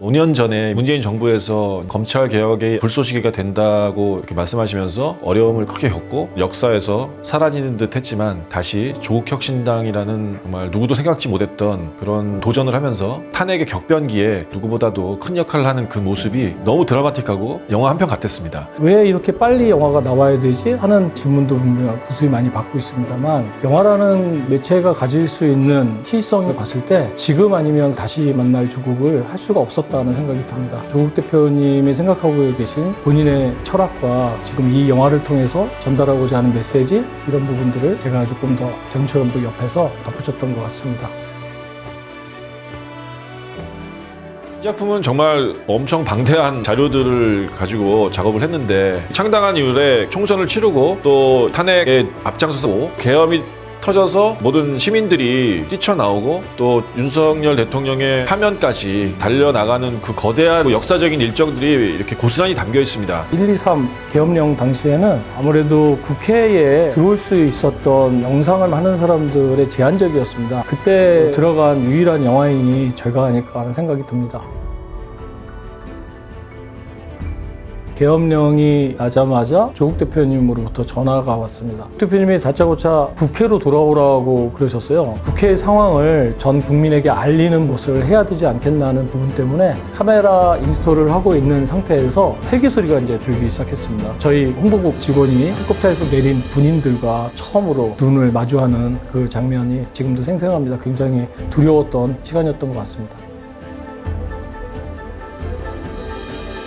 5년 전에 문재인 정부에서 검찰 개혁의 불쏘시개가 된다고 이렇게 말씀하시면서 어려움을 크게 겪고 역사에서 사라지는 듯 했지만 다시 조국혁신당이라는 정말 누구도 생각지 못했던 그런 도전을 하면서 탄핵의 격변기에 누구보다도 큰 역할을 하는 그 모습이 너무 드라마틱하고 영화 한 편 같았습니다. 왜 이렇게 빨리 영화가 나와야 되지? 하는 질문도 분명 부수히 많이 받고 있습니다만 영화라는 매체가 가질 수 있는 시성을 봤을 때 지금 아니면 다시 만날 조국을 할 수가 없었 다는 생각이 듭니다. 조국 대표님이 생각하고 계신 본인의 철학과 지금 이 영화를 통해서 전달하고자 하는 메시지 이런 부분들을 제가 조금 더 정치연부 옆에서 덧붙였던 것 같습니다. 이 작품은 정말 엄청 방대한 자료들을 가지고 작업을 했는데 창당한 이후에 총선을 치르고 또 탄핵에 앞장서서 계엄이 터져서 모든 시민들이 뛰쳐나오고 또 윤석열 대통령의 화면까지 달려나가는 그 거대한 역사적인 일정들이 이렇게 고스란히 담겨 있습니다. 1, 2, 3 계엄령 당시에는 아무래도 국회에 들어올 수 있었던 영상을 하는 사람들의 제한적이었습니다. 그때 들어간 유일한 영화인이 제가 아닐까 하는 생각이 듭니다. 계엄령이 나자마자 조국 대표님으로부터 전화가 왔습니다. 대표님이 다짜고짜 국회로 돌아오라고 그러셨어요. 국회 상황을 전 국민에게 알리는 것을 해야 되지 않겠나는 부분 때문에 카메라 인스톨을 하고 있는 상태에서 헬기 소리가 이제 들기 시작했습니다. 저희 홍보국 직원이 헬리콥터에서 내린 군인들과 처음으로 눈을 마주하는 그 장면이 지금도 생생합니다. 굉장히 두려웠던 시간이었던 것 같습니다.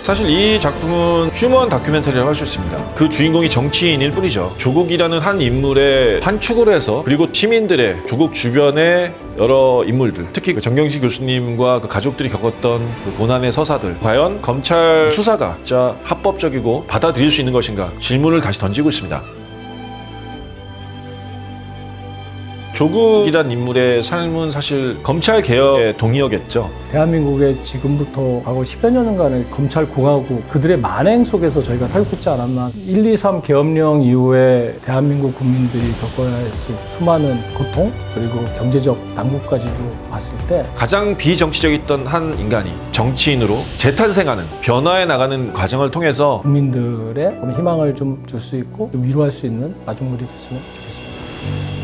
사실 이 작품은 휴먼 다큐멘터리라고 할 수 있습니다. 그 주인공이 정치인일 뿐이죠. 조국이라는 한 인물의 한 축으로 해서 그리고 시민들의 조국 주변의 여러 인물들, 특히 그 정경식 교수님과 그 가족들이 겪었던 그 고난의 서사들, 과연 검찰 수사가 진짜 합법적이고 받아들일 수 있는 것인가 질문을 다시 던지고 있습니다. 조국이란 인물의 삶은 사실 검찰 개혁의 동의어겠죠. 대한민국에 지금부터 과거 10여 년간의 검찰 공화국 그들의 만행 속에서 저희가 살고 있지 않았나 1, 2, 3 계엄령 이후에 대한민국 국민들이 겪어야 했을 수많은 고통 그리고 경제적 난국까지도 봤을 때 가장 비정치적이었던 한 인간이 정치인으로 재탄생하는 변화해 나가는 과정을 통해서 국민들의 희망을 좀 줄 수 있고 좀 위로할 수 있는 마중물이 됐으면 좋겠습니다.